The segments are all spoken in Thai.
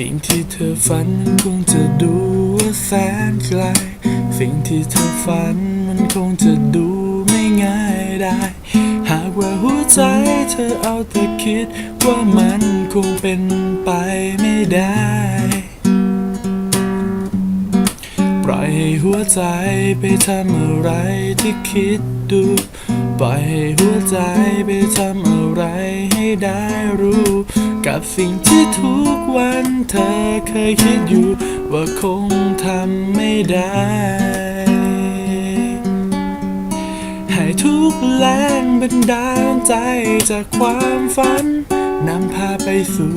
สิ่งที่เธอฝันมันคงจะดูว่าแสนไกล สิ่งที่เธอฝันมันคงจะดูไม่ง่ายได้ หากว่าหัวใจเธอเอาแต่คิดว่ามันคงเป็นไปไม่ได้ ล่อยหัวใจไปทำอะไรที่คิดดู ปล่อยให้หัวใจไปทำอะไรให้ได้รู้ กับสิ่งที่ทุกวันเธอเคยคิดอยู่ ว่าคงทำไม่ได้ ให้ทุกแรงบันดาลใจจากความฝันนำพาไปสู่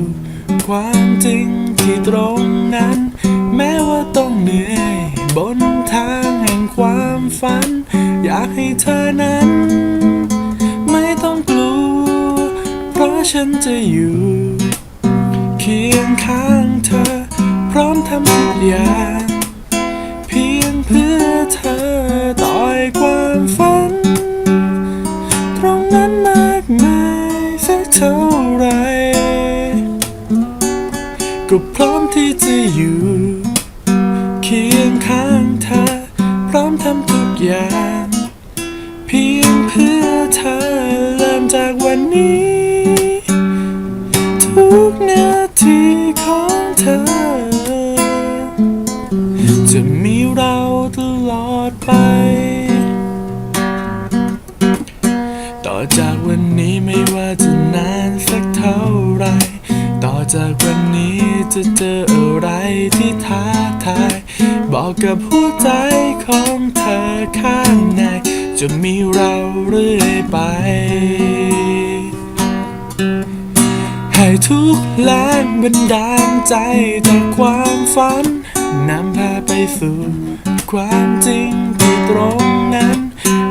ความจริงที่ตรงนั้น แม้ว่าต้องเหนื่อย บนทางแห่งความฝัน อยากให้เธอนั้น ไม่ต้องกลัว เพราะฉันจะอยู่ เคียงข้างเธอ พร้อมทำทุกอย่าง เพียงเพื่อเธอต่อยความฝัน ตรงนั้นมากมายสักเท่าไหรก็พร้อมที่จะอยู่ ทำทุกอย่าง เพียงเพื่อเธอเริ่มจากวันนี้ ทุกนาทีของเธอ จะมีเราตลอดไป ต่อจากวันนี้ไม่ว่าจะนานสักเท่าไหรต่อจากวันนี้จะเจออะไรที่ท้าทาย บอกกับหัวใจของ เธอข้างใน จะมีเราเรื่อยไป ให้ทุกแรงบันดาลใจจากความฝันนำพาไปสู่ความจริงที่ตรงนั้น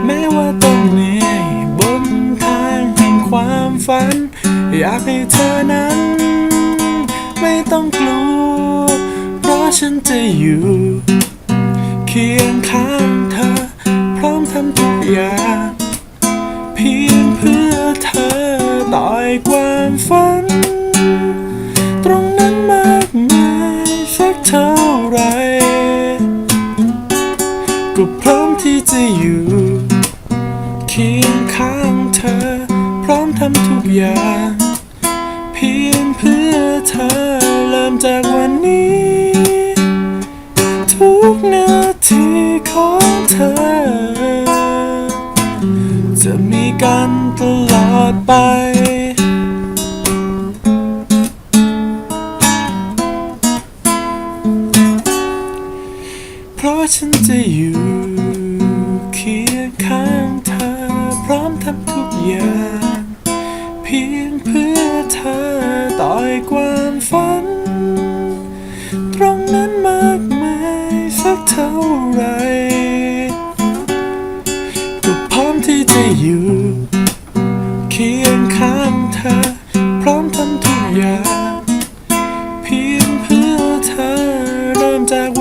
แม้ว่าต้องเหนื่อยบนทางแห่งความฝัน อยากให้เธอนั้น ไม่ต้องกลัว เพราะฉันจะอยู่ เคียงำทุกอย่างเพียงเพื่อเธอต่อยความฝัน ตรงนั้นมากมายสักเท่าไรก็พร้อมที่จะอยู่ เคียงข้างเธอ พร้อมทำทุกอย่าง เพียงเพื่อเธอเริ่มจากวันนี้ กันตลอดไป เพราะฉันจะอยู่เคียงข้างเธอ พร้อมทำทุกอย่าง เพียงเพื่อเธอต่อยความฝัน ตรงนั้นมากมายสักเท่าไหรก็พร้อมที่จะอยู่ เริ่